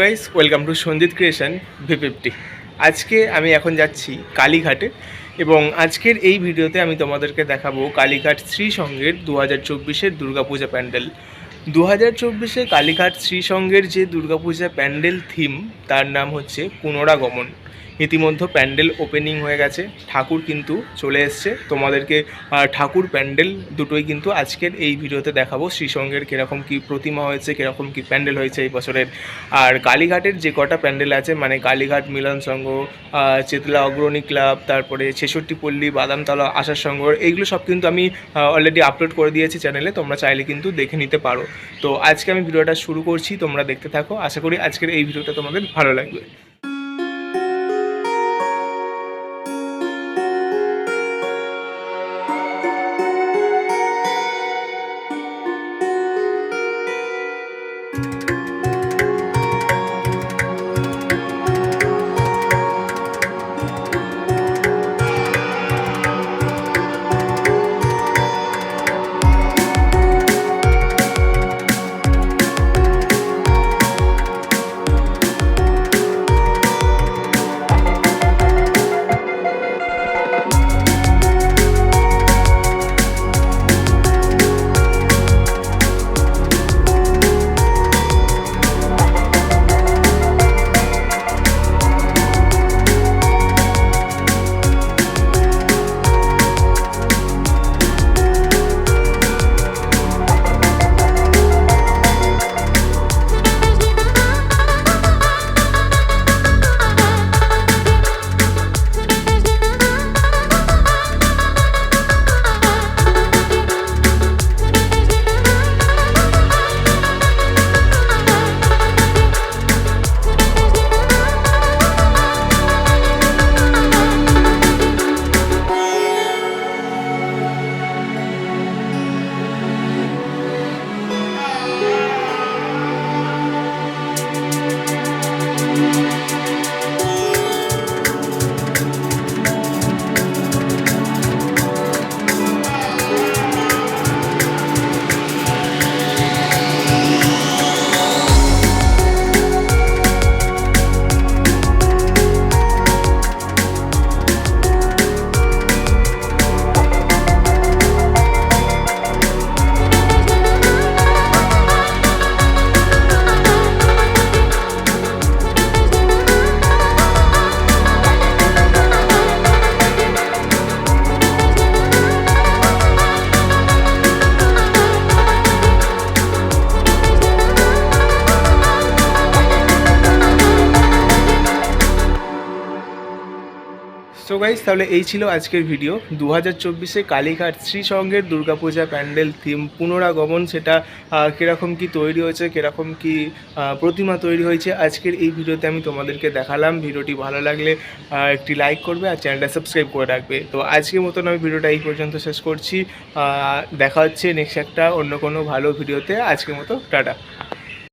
Guys welcome to Sanjit creation V fifty আজকে আমি এখন যাচ্ছি কালীঘাটে এবং আজকের এই ভিডিওতে আমি তোমাদেরকে দেখাবো কালীঘাট শ্রী সঙ্গের দু হাজার চব্বিশের দুর্গাপূজা প্যান্ডেল। দু হাজার চব্বিশে কালীঘাট শ্রী সঙ্গের যে দুর্গাপূজা প্যান্ডেল থিম তার নাম হচ্ছে পুনরাগমন। ইতিমধ্যে প্যান্ডেল ওপেনিং হয়ে গেছে। ঠাকুর কিন্তু চলে এসছে। তোমাদেরকে ঠাকুর প্যান্ডেল দুটোই কিন্তু আজকের এই ভিডিওতে দেখাবো। শ্রীসঙ্গের কীরকম কী প্রতিমা হয়েছে, কীরকম কী প্যান্ডেল হয়েছে এই বছরের। আর কালীঘাটের যে কটা প্যান্ডেল আছে মানে কালীঘাট, মিলন সংঘ চেতলা অগ্রণী ক্লাব, তারপরে ছেষট্টি পল্লী, বাদামতলা আশার সংঘ, এইগুলো সব কিন্তু আমি অলরেডি আপলোড করে দিয়েছি চ্যানেলে তোমরা চাইলে কিন্তু দেখে নিতে পারো। তো আজকে আমি ভিডিওটা শুরু করছি, তোমরা দেখতে থাকো। আশা করি আজকের এই ভিডিওটা তোমাদের ভালো লাগবে। সো গাইস তাহলে এই ছিল আজকের ভিডিও দু হাজার চব্বিশে কালীঘাট শ্রীসঙ্গের দুর্গাপূজা প্যান্ডেল থিম পুনরাগমন, সেটা কীরকম কি তৈরি হয়েছে, কীরকম কি প্রতিমা তৈরি হয়েছে, আজকের এই ভিডিওতে আমি তোমাদেরকে দেখালাম। ভিডিওটি ভালো লাগলে একটি লাইক করবে আর চ্যানেলটা সাবস্ক্রাইব করে রাখবে। তো আজকের মতন আমি ভিডিওটা এই পর্যন্ত শেষ করছি। দেখা হচ্ছে নেক্সট একটা অন্য কোনো ভালো ভিডিওতে আজকের মতো, টাটা।